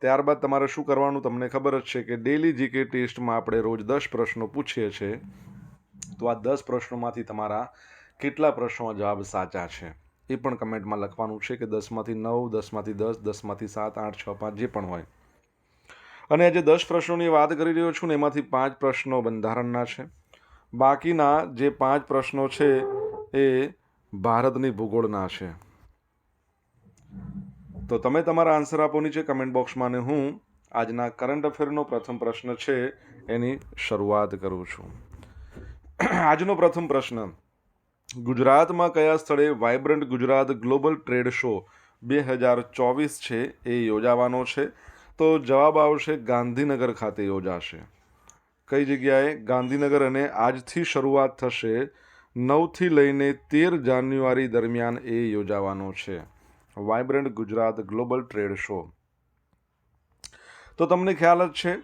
ત્યારબાદ તમારે શું કરવાનું? તમને ખબર જ છે કે ડેલી જીકે ટેસ્ટમાં આપણે રોજ દસ પ્રશ્નો પૂછીએ છીએ. તો આ દસ પ્રશ્નોમાંથી તમારા કેટલા પ્રશ્નો જવાબ સાચા છે? એ પણ કમેન્ટમાં લખવાનું છે કે દસમાંથી નવ, દસમાંથી દસ, દસમાંથી સાત, આઠ, છ, પાંચ, જે પણ હોય. અને આજે દસ પ્રશ્નોની વાત કરી રહ્યો છું ને એમાંથી પાંચ પ્રશ્નો બંધારણના છે. બાકીના જે પાંચ પ્રશ્નો છે એ ભારતની ભૂગોળના છે. તો તમે તમારા આન્સર આપો નીચે કમેન્ટ બોક્સમાં અને હું આજના કરંટ અફેરનો પ્રથમ પ્રશ્ન છે એની શરૂઆત કરું છું. આજનો પ્રથમ પ્રશ્ન, ગુજરાતમાં કયા સ્થળે vibrant Gujarat global trade show બે હજાર ચોવીસ છે એ યોજાવાનો છે? તો જવાબ આવશે ગાંધીનગર ખાતે યોજાશે. કઈ જગ્યાએ? ગાંધીનગર અને આજથી શરૂઆત થશે નવથી લઈને તેર જાન્યુઆરી દરમિયાન એ યોજાવાનો છે. Vibrant Gujarat global trade show. તો તમને ખ્યાલ જ છે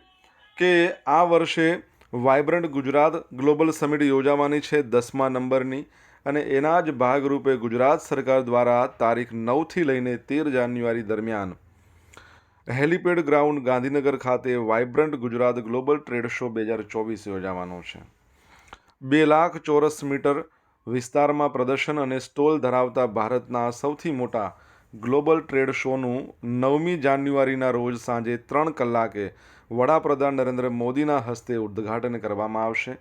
કે આ વર્ષે વાઇબ્રન્ટ ગુજરાત ગ્લોબલ સમિટ યોજાવાની છે દસમા નંબરની અને એના જ ભાગરૂપે ગુજરાત સરકાર દ્વારા તારીખ નવથી લઈને તેર જાન્યુઆરી દરમિયાન હેલિપેડ ગ્રાઉન્ડ ગાંધીનગર ખાતે vibrant Gujarat global trade show બે હજાર ચોવીસ યોજાવાનો છે. બે લાખ ચોરસ મીટર વિસ્તારમાં પ્રદર્શન અને સ્ટોલ ધરાવતા ભારતના સૌથી મોટા ગ્લોબલ ટ્રેડ શોનું નવમી જાન્યુઆરીના રોજ સાંજે ત્રણ કલાકે વડાપ્રધાન નરેન્દ્ર મોદીના હસ્તે ઉદ્ઘાટન કરવામાં આવશે.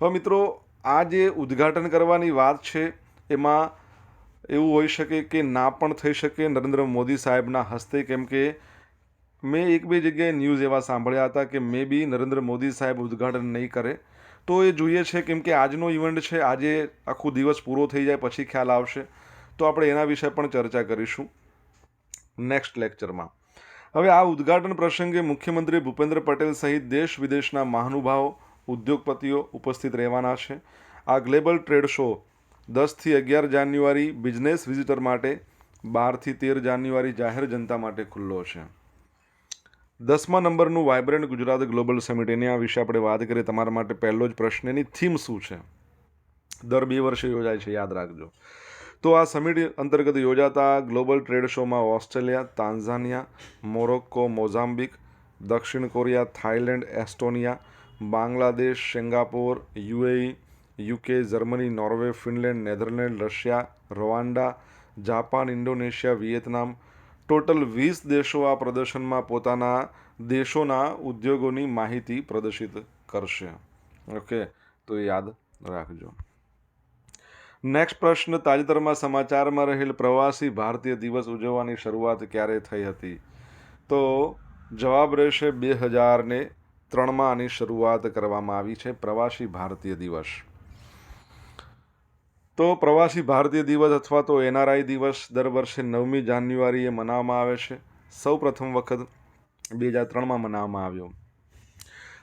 હવે મિત્રો, આ જે ઉદ્ઘાટન કરવાની વાત છે, એમાં એવું હોઈ શકે કે ના પણ થઈ શકે. નરેન્દ્ર મોદી સાહેબના હસ્તે કેમ કે મેં એક બે જગ્યાએ ન્યૂઝ એવા સાંભળ્યા હતા કે મે બી નરેન્દ્ર મોદી સાહેબ ઉદ્ઘાટન નહીં કરે. તો એ જોઈએ છે કેમ કે આજનો ઇવેન્ટ છે, આજે આખો દિવસ પૂરો થઈ જાય, પછી ખ્યાલ આવશે. તો આપણે એના વિશે પણ ચર્ચા કરીશું. નેક્સ્ટ લેક્ચરમાં. હવે આ ઉદ્ઘાટન પ્રસંગે મુખ્યમંત્રી ભૂપેન્દ્ર પટેલ સહિત દેશ વિદેશના મહાનુભાવો, ઉદ્યોગપતિઓ ઉપસ્થિત રહેવાના છે. આ ગ્લોબલ ટ્રેડ શો દસથી અગિયાર જાન્યુઆરી બિઝનેસ વિઝિટર માટે, બારથી તેર જાન્યુઆરી જાહેર જનતા માટે ખુલ્લો છે. દસમા નંબરનું વાઇબ્રન્ટ ગુજરાત ગ્લોબલ સમિટ. એની આ વિશે આપણે વાત કરીએ. તમારા માટે પહેલો જ પ્રશ્ન. એની થીમ શું છે? દર બે વર્ષે યોજાય છે. યાદ રાખજો. તો આ સમિટ અંતર્ગત યોજાતા ગ્લોબલ ટ્રેડ શોમાં ઓસ્ટ્રેલિયા તાન્ઝાનિયા મોરોક્કો, મોઝામ્બિક, દક્ષિણ Korea, Thailand, Estonia, Bangladesh, Singapore, UAE, UK, Germany, Norway, Finland, Netherlands, Russia Rwanda Japan, Indonesia, Vietnam. Total વીસ દેશો આ પ્રદર્શનમાં પોતાના દેશોના ઉદ્યોગોની માહિતી પ્રદર્શિત કરશે. ઓકે, તો યાદ રાખજો. નેક્સ્ટ પ્રશ્ન તાજેતરમાં સમાચારમાં રહેલ પ્રવાસી ભારતીય દિવસ ઉજવવાની શરૂઆત ક્યારે થઈ હતી? તો જવાબ રહેશે બે હજારને ત્રણમાં આની શરૂઆત કરવામાં આવી છે પ્રવાસી ભારતીય દિવસ. તો પ્રવાસી ભારતીય દિવસ અથવા તો એનઆરઆઈ દિવસ દર વર્ષે નવમી જાન્યુઆરીએ મનાવવામાં આવે છે. સૌ પ્રથમ વખત બે હજાર ત્રણમાં મનાવવામાં આવ્યો.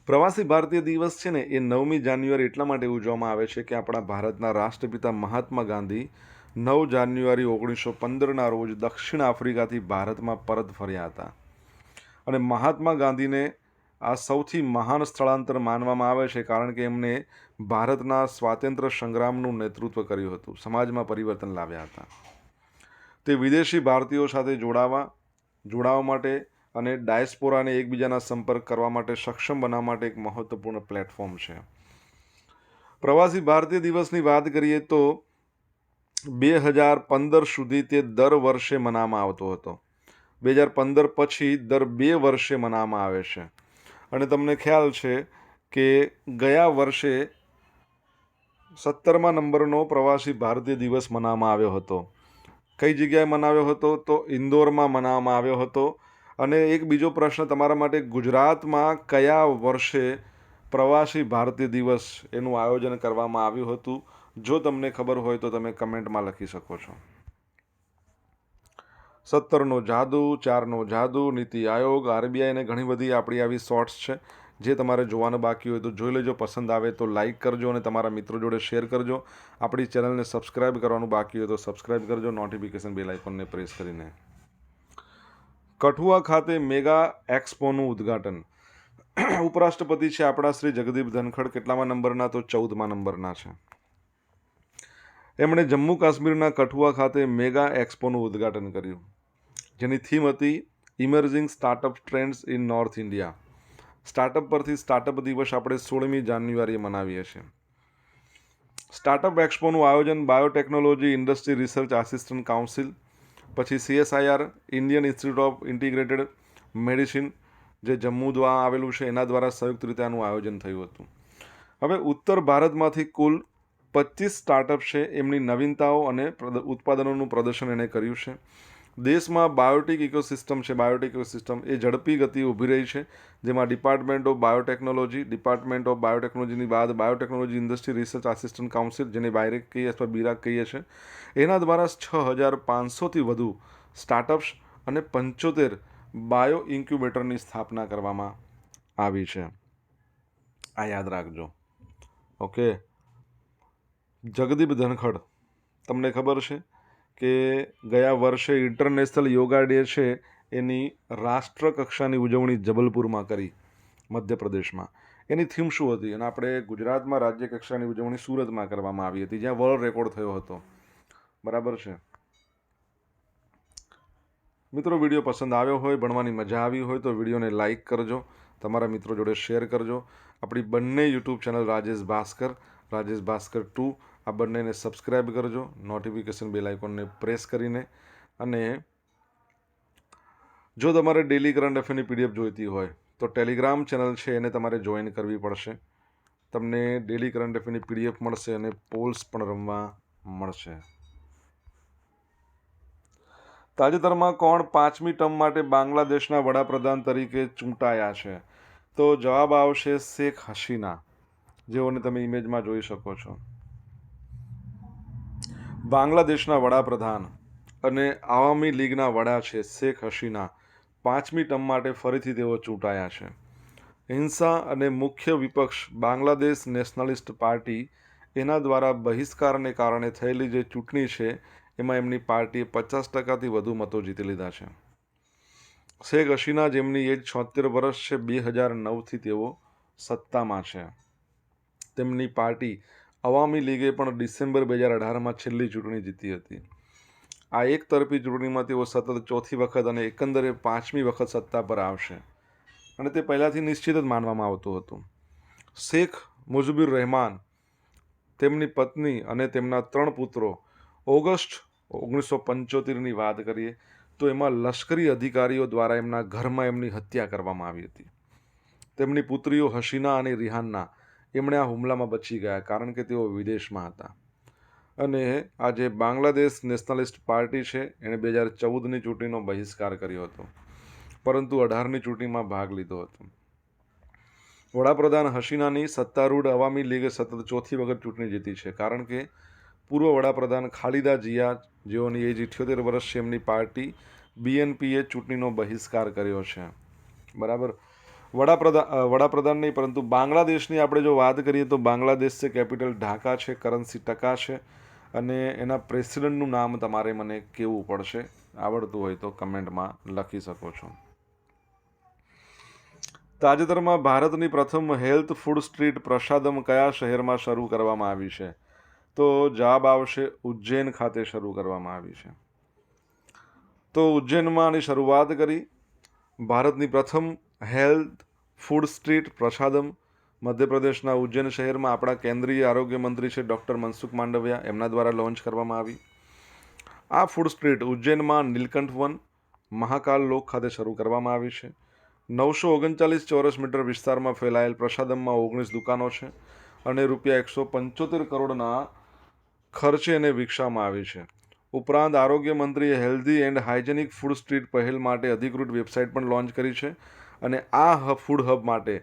પ્રવાસી ભારતીય દિવસ છે ને, એ નવમી જાન્યુઆરી એટલા માટે ઉજવવામાં આવે છે કે આપણા ભારતના રાષ્ટ્રપિતા મહાત્મા ગાંધી નવ જાન્યુઆરી ઓગણીસો પંદરના રોજ દક્ષિણ આફ્રિકાથી ભારતમાં પરત ફર્યા હતા. અને મહાત્મા ગાંધીને આ સૌથી મહાન સ્થળાંતર માનવામાં આવે છે કારણ કે એમણે ભારતના સ્વાતંત્ર્ય સંગ્રામનું નેતૃત્વ કર્યું હતું, સમાજમાં પરિવર્તન લાવ્યા હતા. તે વિદેશી ભારતીયો સાથે જોડાવા જોડાવા માટે અને ડાયસ્પોરાને એકબીજાના સંપર્ક કરવા માટે સક્ષમ બનાવવા માટે એક મહત્વપૂર્ણ પ્લેટફોર્મ છે. પ્રવાસી ભારતીય દિવસની વાત કરીએ તો બે હજાર પંદર સુધી તે દર વર્ષે મનાવવામાં આવતો હતો. બે હજાર પંદર પછી દર બે વર્ષે મનાવવામાં આવે છે. અને તમને ખ્યાલ છે કે ગયા વર્ષે સત્તરમા નંબરનો પ્રવાસી ભારતીય દિવસ મનાવવામાં આવ્યો હતો. કઈ જગ્યાએ મનાવ્યો હતો? તો ઇન્દોરમાં મનાવવામાં આવ્યો હતો. અને એક બીજો પ્રશ્ન તમારા માટે, ગુજરાતમાં કયા વર્ષે પ્રવાસી ભારતીય દિવસ એનું આયોજન કરવામાં આવ્યું હતું? જો તમને ખબર હોય તો તમે કમેન્ટમાં લખી શકો છો. સત્તરનો જાદુ, ચારનો જાદુ, નીતિ આયોગ, આરબીઆઈ અને ઘણી બધી આપણી આવી શોર્ટ્સ છે. જે તમારે જોવાનું બાકી હોય તો જોઈ લેજો. પસંદ આવે તો લાઇક કરજો અને તમારા મિત્રો જોડે શેર કરજો. આપણી ચેનલને સબસ્ક્રાઇબ કરવાનું બાકી હોય તો સબસ્ક્રાઇબ કરજો. નોટિફિકેશન બેલ આઇકોનને પ્રેસ કરીને. કઠુઆ ખાતે મેગા એક્સપોનું ઉદ્ઘાટન. ઉપરાષ્ટ્રપતિ છે આપણા શ્રી જગદીપ ધનખડ. કેટલામાં નંબરના? તો ચૌદમા નંબરના છે. એમણે જમ્મુ કાશ્મીરના કઠુઆ ખાતે મેગા એક્સપોનું ઉદ્ઘાટન કર્યું. જેની થીમ હતી emerging startup trends in north India. Startup પરથી સ્ટાર્ટઅપ દિવસ આપણે સોળમી જાન્યુઆરીએ મનાવીએ છીએ. સ્ટાર્ટઅપ એક્સપોનું આયોજન biotechnology industry research assistant council પછી CSIR, Indian institute of integrated medicine જે જમ્મુ દ્વારા આવેલું છે, એના દ્વારા સંયુક્ત રીતે આનું આયોજન થયું હતું. હવે ઉત્તર ભારતમાંથી કુલ પચીસ સ્ટાર્ટઅપ છે, એમની નવીનતાઓ અને ઉત્પાદનોનું પ્રદર્શન એણે કર્યું છે. દેશમાં બાયોટિક ઇકોસિસ્ટમ છે, બાયોટિક ઇકોસિસ્ટમ એ ઝડપી ગતિ ઊભી રહી છે, જેમાં department of biotechnology department of બાયોટેકનોલોજીની બાદ biotechnology industry research assistant council જેને બાયરેક કહીએ અથવા બીરાક કહીએ છીએ એના દ્વારા છ હજાર પાંચસોથી વધુ સ્ટાર્ટઅપ્સ અને પંચોતેર બાયો ઇન્ક્યુબેટરની સ્થાપના કરવામાં આવી છે. આ યાદ રાખજો. ઓકે જગદીપ ધનખડ, તમને ખબર છે? કે ગયા વર્ષે ઇન્ટરનેશનલ યોગા ડે છે, એની રાષ્ટ્ર કક્ષાની ઉજવણી જબલપુરમાં કરી મધ્યપ્રદેશમાં. એની થીમ શું હતી? અને આપણે ગુજરાતમાં રાજ્ય કક્ષાની ઉજવણી સુરતમાં કરવામાં આવી હતી, જ્યાં વર્લ્ડ રેકોર્ડ થયો હતો. બરાબર છે? મિત્રો, વીડિયો પસંદ આવ્યો હોય, ભણવાની મજા આવી હોય, તો વિડીયોને લાઇક કરજો, તમારા મિત્રો જોડે શેર કરજો. આપણી બંને YouTube channel Rajesh Bhaskar Rajesh Bhaskar two આ બંનેને સબસ્ક્રાઇબ કરજો નોટિફિકેશન બેલ આઇકોનને પ્રેસ કરીને. અને જો તમારે ડેલી કરંટ અફેરની પીડીએફ જોઈતી હોય, તો ટેલિગ્રામ ચેનલ છે, એને તમારે જોઈન કરવી પડશે. તમને ડેલી કરંટ અફેરની પીડીએફ મળશે અને પોલ્સ પણ રમવા મળશે. તાજેતરમાં કોણ પાંચમી ટર્મ માટે બાંગ્લાદેશના વડાપ્રધાન તરીકે ચૂંટાયા છે? તો જવાબ આવશે શેખ હસીના, જેઓને તમે ઇમેજમાં જોઈ શકો છો. બાંગ્લાદેશના વડાપ્રધાન અને આવામી લીગના વડા છે શેખ હસીના પાંચમી ટર્મ માટે ફરીથી તેઓ ચૂંટાયા છે. હિંસા અને મુખ્ય વિપક્ષ બાંગ્લાદેશ નેશનલિસ્ટ પાર્ટી એના દ્વારા બહિષ્કારને કારણે થયેલી જે ચૂંટણી છે, એમાં એમની પાર્ટીએ પચાસ ટકાથી વધુ મતો જીતી લીધા છે. શેખ હસીના જેમની એજ છોતેર વર્ષ છે, બે હજાર નવથી તેઓ સત્તામાં છે. તેમની પાર્ટી અવામી લીગે પણ ડિસેમ્બર બે હજાર અઢારમાં છેલ્લી ચૂંટણી જીતી હતી. આ એક તરફી ચૂંટણીમાં તેઓ સતત ચોથી વખત અને એકંદરે પાંચમી વખત સત્તા પર આવશે. અને તે પહેલાંથી નિશ્ચિત જ માનવામાં આવતું હતું. શેખ મુજબુર રહેમાન, તેમની પત્ની અને તેમના ત્રણ પુત્રો ઓગસ્ટ ઓગણીસો પંચોતેરની વાત કરીએ તો એમાં લશ્કરી અધિકારીઓ દ્વારા એમના ઘરમાં એમની હત્યા કરવામાં આવી હતી. તેમની પુત્રીઓ હસીના અને રિહાન્ના એમણે આ હુમલામાં બચી ગયા કારણ કે તેઓ વિદેશમાં હતા. અને આ જે બાંગ્લાદેશ નેશનલિસ્ટ પાર્ટી છે, એણે બે હજાર ચૌદની ચૂંટણીનો બહિષ્કાર કર્યો હતો. પરંતુ અઢારની ચૂંટણીમાં ભાગ લીધો હતો. વડાપ્રધાન હસીનાની સત્તારૂઢ અવામી લીગે સતત ચોથી વખત ચૂંટણી જીતી છે કારણ કે પૂર્વ વડાપ્રધાન ખાલિદા જિયા, જેઓની એજ ઇઠ્યોતેર વર્ષ છે, એમની પાર્ટી બીએનપીએ ચૂંટણીનો બહિષ્કાર કર્યો છે. બરાબર? વડાપ્રધાન વડાપ્રધાન નહીં, પરંતુ બાંગ્લાદેશની આપણે જો વાત કરીએ તો બાંગ્લાદેશ છે, કેપિટલ ઢાકા છે, કરન્સી ટકા છે અને એના પ્રેસિડેન્ટનું નામ તમારે મને કેવું પડશે આવડતું હોય તો કમેન્ટમાં લખી શકો છો. તાજેતરમાં ભારતની પ્રથમ હેલ્થ ફૂડ સ્ટ્રીટ પ્રસાદમ કયા શહેરમાં શરૂ કરવામાં આવી છે? તો જવાબ આવશે ઉજ્જૈન ખાતે શરૂ કરવામાં આવી છે. તો ઉજ્જૈનમાં આની શરૂઆત કરી. ભારતની પ્રથમ હેલ્થ, ફૂડ સ્ટ્રીટ, પ્રસાદમ, મધ્યપ્રદેશના ઉજ્જૈન શહેરમાં આપણા કેન્દ્રીય આરોગ્ય મંત્રી છે ડૉક્ટર મનસુખ માંડવિયા. એમના દ્વારા લોન્ચ કરવામાં આવી. આ ફૂડ સ્ટ્રીટ ઉજ્જૈનમાં નીલકંઠ વન, મહાકાલ લોક ખાતે શરૂ કરવામાં આવી છે. નવસો ઓગણચાલીસ ચોરસ મીટર વિસ્તારમાં ફેલાયેલ પ્રસાદમમાં ઓગણીસ દુકાનો છે અને રૂપિયા એકસો પંચોતેર કરોડના ખર્ચે એને વિકસાવવામાં આવી છે. ઉપરાંત આરોગ્ય મંત્રીએ healthy and hygienic food street પહેલ માટે અધિકૃત વેબસાઇટ પણ લોન્ચ કરી છે. અને આ ફૂડ હબ માટે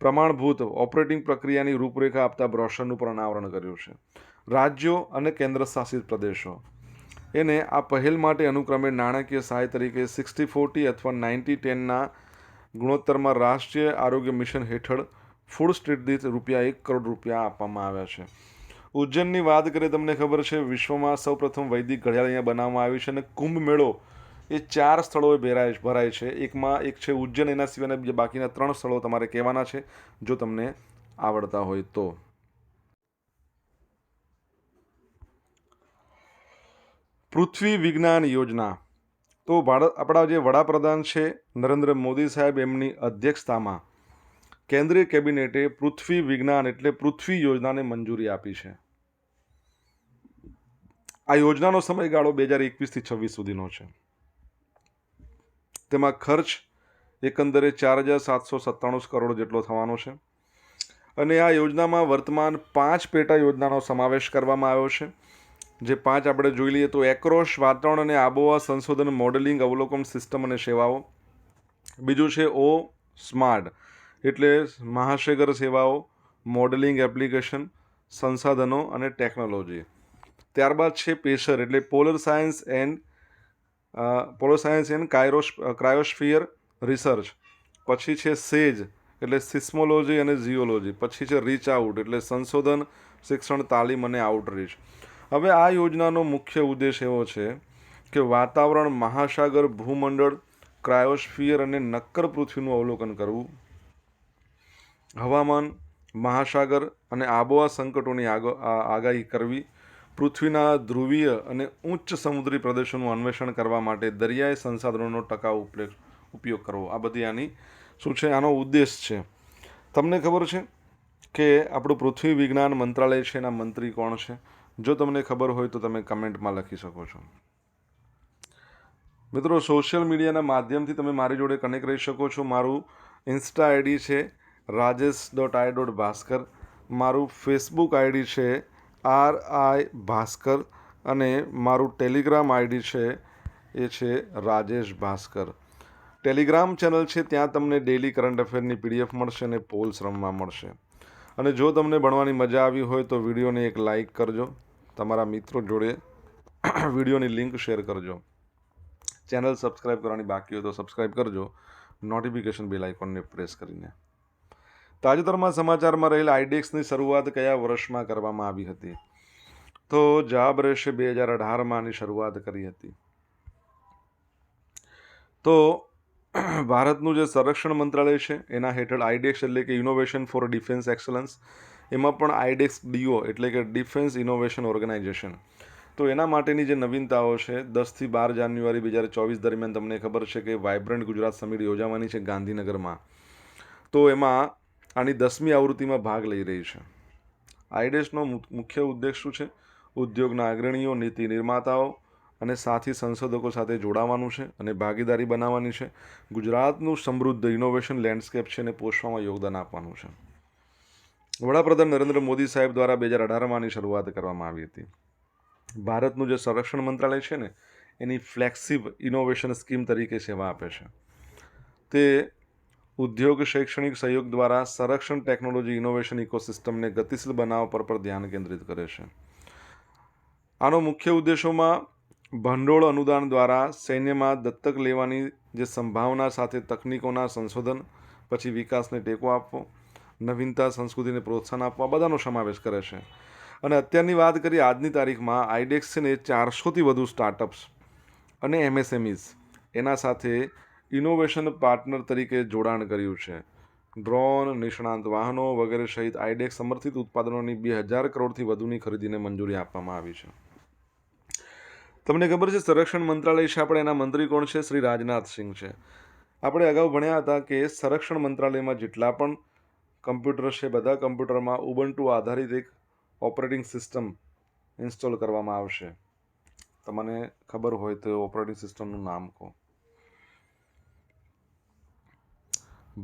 પ્રમાણભૂત ઓપરેટિંગ પ્રક્રિયાની રૂપરેખા આપતા બ્રોશરનું પણ અનાવરણ કર્યું છે. રાજ્યો અને કેન્દ્ર શાસિત પ્રદેશો. એને આ પહેલ માટે અનુક્રમે નાણાકીય સહાય તરીકે સિક્સટી ફોર્ટી અથવા નાઇન્ટી ટેનના ગુણોત્તરમાં રાષ્ટ્રીય આરોગ્ય મિશન હેઠળ ફૂડ સ્ટ્રીટ દીઠ રૂપિયા એક કરોડ રૂપિયા આપવામાં આવ્યા છે. ઉજ્જૈનની વાત કરીએ તમને ખબર છે, વિશ્વમાં સૌપ્રથમ વૈદિક ઘડિયાળ અહીંયા બનાવવામાં આવી છે અને કુંભ મેળો એ ચાર સ્થળોએ ભેરાય ભરાય છે. એકમાં એક છે ઉજ્જૈન, એના સિવાયના બીજા બાકીના ત્રણ સ્થળો તમારે કહેવાના છે, જો તમને આવડતા હોય તો. પૃથ્વી વિજ્ઞાન યોજના. તો ભારત આપણા જે વડાપ્રધાન છે નરેન્દ્ર મોદી સાહેબ, એમની અધ્યક્ષતામાં કેન્દ્રીય કેબિનેટે પૃથ્વી વિજ્ઞાન એટલે પૃથ્વી યોજનાને મંજૂરી આપી છે. આ યોજનાનો સમયગાળો બે હજાર એકવીસથી છવ્વીસ સુધીનો છે. તેમાં ખર્ચ એકંદરે ચાર હજાર સાતસો સત્તાણું કરોડ જેટલો થવાનો છે. અને આ યોજનામાં વર્તમાન પાંચ પેટા યોજનાનો સમાવેશ કરવામાં આવ્યો છે. જે પાંચ આપણે જોઈ લઈએ તો એક્રોશ વાતાવરણ અને આબોહવા સંશોધન મોડેલિંગ અવલોકન સિસ્ટમ અને સેવાઓ. બીજું છે ઓ સ્માર્ટ, એટલે મહાસાગર સેવાઓ, મોડેલિંગ એપ્લિકેશન, સંસાધનો અને ટેકનોલોજી. ત્યારબાદ છે પેશર, એટલે polar science and polar science and કાયરોસ cryosphere research પછી છે સેજ એટલે સિસ્મોલોજી અને ઝિયોલોજી પછી છે રીચ આઉટ એટલે સંશોધન, શિક્ષણ, તાલીમ અને આઉટરીચ હવે આ યોજનાનો મુખ્ય ઉદ્દેશ એવો છે કે વાતાવરણ, મહાસાગર, ભૂમંડળ ક્રાયોસ્ફિયર અને નક્કર પૃથ્વીનું અવલોકન કરવું. હવામાન, મહાસાગર અને આબોહવા સંકટોની આગાહી કરવી. પૃથ્વીના ધ્રુવીય અને ઉચ્ચ સમુદ્રી પ્રદેશોનું અન્વેષણ કરવા માટે દરિયાઈ સંસાધનોનો ટકાઉ ઉપયોગ કરવો. આ બધી આની શું છે? આનો ઉદ્દેશ છે. તમને ખબર છે કે આપણું પૃથ્વી વિજ્ઞાન મંત્રાલય છે, એના મંત્રી કોણ છે? જો તમને ખબર હોય તો તમે કમેન્ટમાં લખી શકો છો. મિત્રો, સોશિયલ મીડિયાના માધ્યમથી તમે મારી જોડે કનેક્ટ રહી શકો છો. મારું ઇન્સ્ટા આઈડી છે Rajesh dot I dot Bhaskar. મારું ફેસબુક આઈડી છે આર આઈ ભાસ્કર અને મારું ટેલિગ્રામ આઈડી છે, એ છે રાજેશ ભાસ્કર. ટેલિગ્રામ ચેનલ છે, ત્યાં તમને ડેલી કરંટ અફેરની પીડીએફ મળશે અને પોલ્સ રમવા મળશે. અને જો તમને ભણવાની મજા આવી હોય તો વિડીયોને એક લાઇક કરજો. તમારા મિત્રો જોડે વિડીયોની લિંક શેર કરજો. ચેનલ સબસ્ક્રાઈબ કરવાની બાકી હોય તો સબસ્ક્રાઈબ કરજો. નોટિફિકેશન બેલ આઇકોનને પ્રેસ કરીને. તાજેતરમાં સમાચારમાં રહેલા આઈડેક્સની શરૂઆત કયા વર્ષમાં કરવામાં આવી હતી? તો જવાબ રહેશે બે હજાર અઢારમાં આની શરૂઆત કરી હતી. તો ભારતનું જે સંરક્ષણ મંત્રાલય છે, એના હેઠળ આઈડેક્સ એટલે કે ઇનોવેશન ફોર ડિફેન્સ એક્સલન્સ એમાં પણ આઈડેક્સ ડીઓ એટલે કે ડિફેન્સ ઇનોવેશન ઓર્ગેનાઇઝેશન તો એના માટેની જે નવીનતાઓ છે દસથી બાર જાન્યુઆરી બે હજાર ચોવીસ દરમિયાન તમને ખબર છે કે વાઇબ્રન્ટ ગુજરાત સમિટ યોજાવાની છે ગાંધીનગરમાં. તો એમાં આની દસમી આવૃત્તિમાં ભાગ લઈ રહી છે. આઈડેસનો મુખ્ય ઉદ્દેશ શું છે? ઉદ્યોગના અગ્રણીઓ, નીતિ નિર્માતાઓ અને સાથી સંશોધકો સાથે જોડાવાનું છે અને ભાગીદારી બનાવવાની છે. ગુજરાતનું સમૃદ્ધ ઇનોવેશન લેન્ડસ્કેપ છે અને પોષવામાં યોગદાન આપવાનું છે. વડાપ્રધાન નરેન્દ્ર મોદી સાહેબ દ્વારા બે હજાર અઢારમાંની શરૂઆત કરવામાં આવી હતી. ભારતનું જે સંરક્ષણ મંત્રાલય છે ને, એની ફ્લેક્સિબ ઇનોવેશન સ્કીમ તરીકે સેવા આપે છે. તે ઉદ્યોગ શૈક્ષણિક સહયોગ દ્વારા સંરક્ષણ ટેકનોલોજી ઇનોવેશન ઇકોસિસ્ટમને ગતિશીલ બનાવવા પર પર ધ્યાન કેન્દ્રિત કરે છે. આનો મુખ્ય ઉદ્દેશોમાં ભંડોળ અનુદાન દ્વારા સૈન્યમાં દત્તક લેવાની જે સંભાવના સાથે તકનીકોના સંશોધન, પછી વિકાસને ટેકો આપવો, નવીનતા, સંસ્કૃતિને પ્રોત્સાહન આપવા બધાનો સમાવેશ કરે છે. અને અત્યારની વાત કરીએ આજની તારીખમાં આઈડેક્સને ચારસોથી વધુ સ્ટાર્ટઅપ્સ અને એમએસએમઈઝ, એના સાથે ઇનોવેશન પાર્ટનર તરીકે જોડાણ કર્યું છે. ડ્રોન નિષ્ણાંત વાહનો વગેરે સહિત આઈડેક સમર્થિત ઉત્પાદનોની બે હજાર કરોડથી વધુની ખરીદીને મંજૂરી આપવામાં આવી છે. તમને ખબર છે સંરક્ષણ મંત્રાલય છે, આપણે એના મંત્રી કોણ છે? શ્રી રાજનાથ સિંહ છે. આપણે અગાઉ ભણ્યા હતા કે સંરક્ષણ મંત્રાલયમાં જેટલા પણ કમ્પ્યુટર છે, બધા કમ્પ્યુટરમાં ઉબન્ટુ આધારિત એક ઓપરેટિંગ સિસ્ટમ ઇન્સ્ટોલ કરવામાં આવશે. તમને ખબર હોય તો ઓપરેટિંગ સિસ્ટમનું નામ કહો.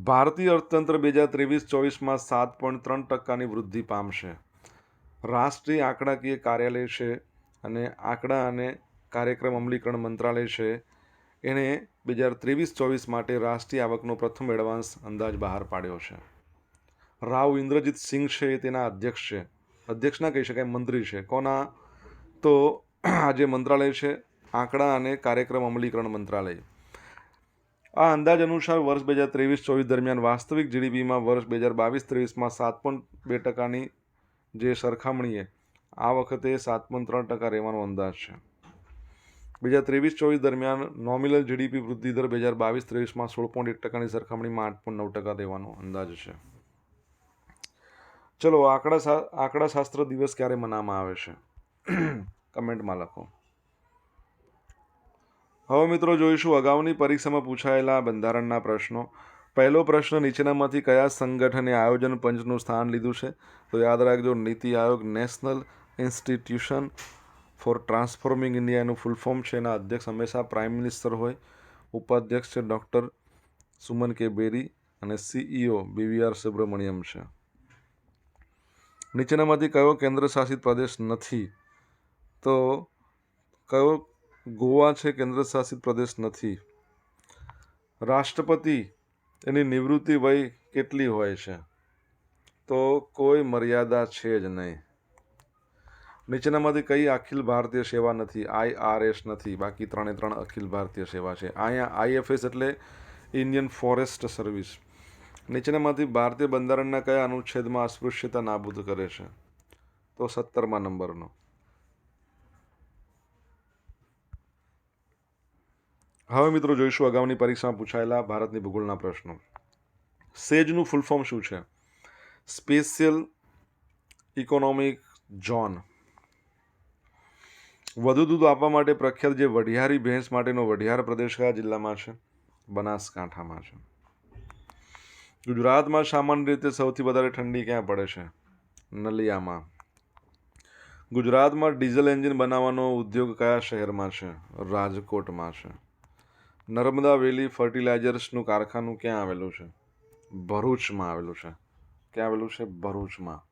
ભારતીય અર્થતંત્ર બે હજાર ત્રેવીસ ચોવીસમાં સાત પોઈન્ટ ત્રણ ટકાની વૃદ્ધિ પામશે. રાષ્ટ્રીય આંકડાકીય કાર્યાલય છે અને આંકડા અને કાર્યક્રમ અમલીકરણ મંત્રાલય છે. એણે બે હજાર ત્રેવીસ ચોવીસ માટે રાષ્ટ્રીય આવકનો પ્રથમ એડવાન્સ અંદાજ બહાર પાડ્યો છે. રાવ ઇન્દ્રજીત સિંઘ છે એ તેના અધ્યક્ષ છે. અધ્યક્ષના કહી શકાય મંત્રી છે. કોના? તો આ જે મંત્રાલય છે. આંકડા અને કાર્યક્રમ અમલીકરણ મંત્રાલય. આ અંદાજ અનુસાર વર્ષ બે હજાર ત્રેવીસ ચોવીસ દરમિયાન વાસ્તવિક જીડીપીમાં વર્ષ બે હજાર બાવીસ ત્રેવીસમાં સાત પોઈન્ટ બે ટકાની જે સરખામણીએ, આ વખતે સાત પોઈન્ટ ત્રણ ટકા રહેવાનો અંદાજ છે. બે હજાર ત્રેવીસ ચોવીસ દરમિયાન નોમિનલ જીડીપી વૃદ્ધિ દર બે હજાર બાવીસ ત્રેવીસમાં સોળ પોઈન્ટ એક ટકાની સરખામણીમાં આઠ પોઈન્ટ નવ ટકા રહેવાનો અંદાજ છે. ચલો આંકડા શા- આંકડા શાસ્ત્ર દિવસ ક્યારે મનાવવામાં આવે છે? કમેન્ટમાં લખો. હવે મિત્રો જોઈશું અગાઉની પરીક્ષામાં પૂછાયેલા બંધારણના પ્રશ્નો. પહેલો પ્રશ્ન, નીચેનામાંથી કયા સંગઠને આયોજન પંચનું સ્થાન લીધું છે? તો યાદ રાખજો, NITI Aayog, national institution for transforming ઇન્ડિયાનું full form છે. એના અધ્યક્ષ હંમેશા પ્રાઇમ મિનિસ્ટર હોય, ઉપાધ્યક્ષ છે ડૉક્ટર સુમન કે બેરી અને સીઈઓ બીવીઆર સુબ્રમણ્યમ છે. નીચેનામાંથી કયો કેન્દ્ર શાસિત પ્રદેશ નથી? તો કયો ગોવા છે કેન્દ્ર શાસિત પ્રદેશ નથી. રાષ્ટ્રપતિ એની નિવૃત્તિ વય કેટલી હોય છે? તો કોઈ મર્યાદા છે જ નહીં. નીચેનામાંથી કઈ અખિલ ભારતીય સેવા નથી આઈઆરએસ નથી, બાકી ત્રણે ત્રણ અખિલ ભારતીય સેવા છે. અહીંયા આઈએફએસ એટલે ઇન્ડિયન ફોરેસ્ટ સર્વિસ. નીચેનામાંથી ભારતીય બંધારણના કયા અનુચ્છેદમાં અસ્પૃશ્યતા નાબૂદ કરે છે? તો સત્તરમા નંબરનો. હવે મિત્રો જોઈશું અગાઉની પરીક્ષામાં પૂછાયેલા ભારતની ભૂગોળના પ્રશ્નો. સેજનું ફૂલ ફોર્મ શું છે? સ્પેશિયલ ઇકોનોમિક ઝોન વધુ દૂધ આપવા માટે પ્રખ્યાત જે વઢિયારી ભેંસ માટેનો વઢિયાર પ્રદેશ કયા જિલ્લામાં છે? બનાસકાંઠામાં છે. ગુજરાતમાં સામાન્ય રીતે સૌથી વધારે ઠંડી ક્યાં પડે છે? નલિયામાં. ગુજરાતમાં ડીઝલ એન્જિન બનાવવાનો ઉદ્યોગ કયા શહેરમાં છે? રાજકોટમાં છે. નર્મદા વેલી ફર્ટિલાઇઝર્સનું કારખાનું ક્યાં આવેલું છે? ભરૂચમાં આવેલું છે. ક્યાં આવેલું છે? ભરૂચમાં.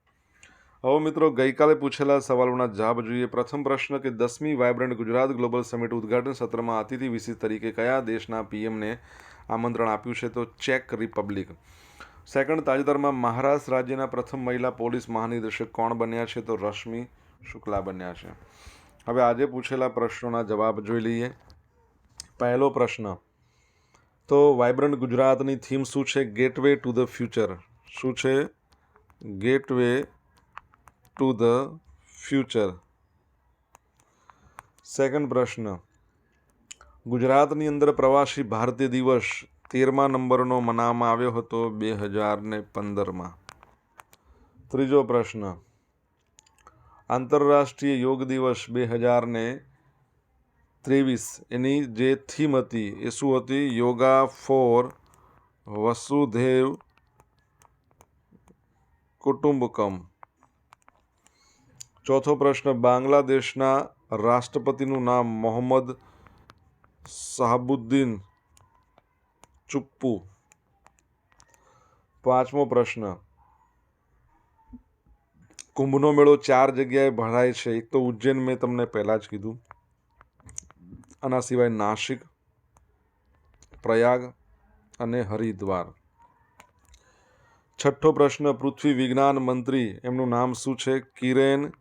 હવે મિત્રો, ગઈકાલે પૂછેલા સવાલોના જવાબ જોઈએ. પ્રથમ પ્રશ્ન કે દસમી વાયબ્રન્ટ ગુજરાત ગ્લોબલ સમિટ ઉદ્ઘાટન સત્રમાં અતિથિ વિશિષ્ટ તરીકે કયા દેશના પીએમને આમંત્રણ આપ્યું છે તો ચેક રિપબ્લિક. સેકન્ડ, તાજેતરમાં મહારાષ્ટ્ર રાજ્યના પ્રથમ મહિલા પોલીસ મહાનિદેશક કોણ બન્યા છે તો રશ્મિ શુક્લા બન્યા છે. હવે આજે પૂછેલા પ્રશ્નોના જવાબ જોઈ લઈએ. પહેલો પ્રશ્ન. તો વાઇબ્રન્ટ ગુજરાતની થીમ શું છે? ગેટવે ટુ ધ ફ્યુચર શું છે? Gateway to the future second પ્રશ્ન. ગુજરાતની અંદર પ્રવાસી ભારતીય દિવસ તેરમા નંબરનો મનાવવામાં આવ્યો હતો બે હજાર ને પંદરમાં. ત્રીજો પ્રશ્ન. આંતરરાષ્ટ્રીય યોગ દિવસ બે હજાર ને ત્રેવીસ. એની જે થીમ હતી એ શું હતી? યોગા ફોર વસુધૈવ કુટુંબકમ. ચોથો પ્રશ્ન, બાંગ્લાદેશના રાષ્ટ્રપતિનું નામ મોહમ્મદ શાહબુદ્દીન ચુપ્પુ. પાંચમો પ્રશ્ન, કુંભનો મેળો ચાર જગ્યાએ ભરાય છે. એક તો ઉજ્જૈન મેં તમને પહેલાં જ કીધું. આના સિવાય નાસિક, પ્રયાગ અને હરિદ્વાર. છઠ્ઠો પ્રશ્ન, પૃથ્વી વિજ્ઞાન મંત્રી, એમનું નામ શું છે? કિરેન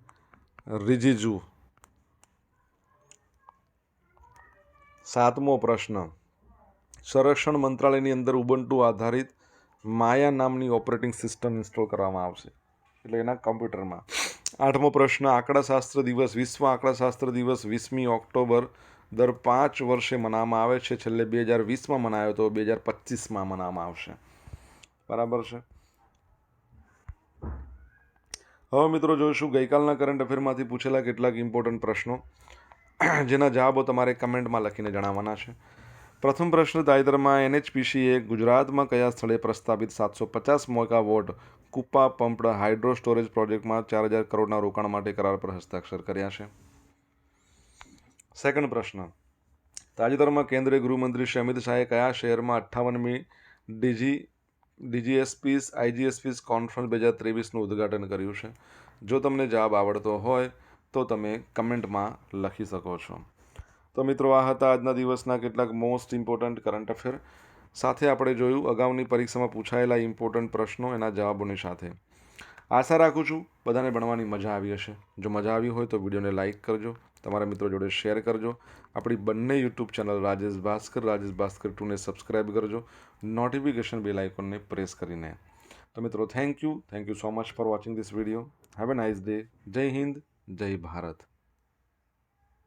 રિજિજુ. સાતમો પ્રશ્ન, સંરક્ષણ મંત્રાલયની અંદર ઉબંટુ આધારિત માયા નામની ઓપરેટિંગ સિસ્ટમ ઇન્સ્ટોલ કરવામાં આવશે. એટલે એના કમ્પ્યુટરમાં. આઠમો પ્રશ્ન, આંકડાશાસ્ત્ર દિવસ, વિશ્વ આંકડાશાસ્ત્ર દિવસ, વીસમી ઓક્ટોબર દર પાંચ વર્ષે મનાવવામાં આવે છે. છેલ્લે બે હજાર વીસમાં મનાયો તો બે હજાર પચીસમાં મનાવવામાં આવશે. બરાબર છે? હવે મિત્રો જોઈશું, ગઈકાલના કરંટ અફેરમાંથી પૂછેલા કેટલાક ઇમ્પોર્ટન્ટ પ્રશ્નો. જેના જવાબો તમારે કમેન્ટમાં લખીને જણાવવાના છે. પ્રથમ પ્રશ્ન, તાજેતરમાં એનએચપીસીએ ગુજરાતમાં કયા સ્થળે પ્રસ્તાવિત સાતસો પચાસ વોટ કુપ્પા પંપડ હાઇડ્રો સ્ટોરેજ પ્રોજેક્ટમાં ચાર હજાર કરોડના રોકાણ માટે કરાર પર હસ્તાક્ષર કર્યા છે? સેકન્ડ પ્રશ્ન. તાજેતરમાં કેન્દ્રીય ગૃહમંત્રી શ્રી અમિત શાહે કયા શહેરમાં અઠ્ઠાવનમી ડીજી, ડીજીએસપીસ, આઈજીએસપીસ કોન્ફરન્સ બે હજાર ત્રેવીસનું ઉદ્ઘાટન કર્યું છે? જો તમને જવાબ આવડતો હોય, તો તમે કમેન્ટમાં લખી શકો છો. તો મિત્રો, આ હતા આજના દિવસના કેટલાક મોસ્ટ ઇમ્પોર્ટન્ટ કરંટ અફેર સાથે આપણે જોયું, અગાઉની પરીક્ષામાં પૂછાયેલા ઇમ્પોર્ટન્ટ પ્રશ્નો, એના જવાબોની સાથે. આશા રાખું છું બધાને ભણવાની મજા આવી હશે. જો મજા આવી હોય તો વિડીયોને લાઇક કરજો, તમારા મિત્રો જોડે શેર કરજો. આપણી બંને યુટ્યુબ ચેનલ રાજેશ ભાસ્કર રાજેશ ભાસ્કર ટુને સબસ્ક્રાઈબ કરજો. નોટિફિકેશન બેલ આઇકોનને પ્રેસ કરીને. તો મિત્રો thank you thank you so much for watching this video have a nice day Jai Hind, Jai Bharat.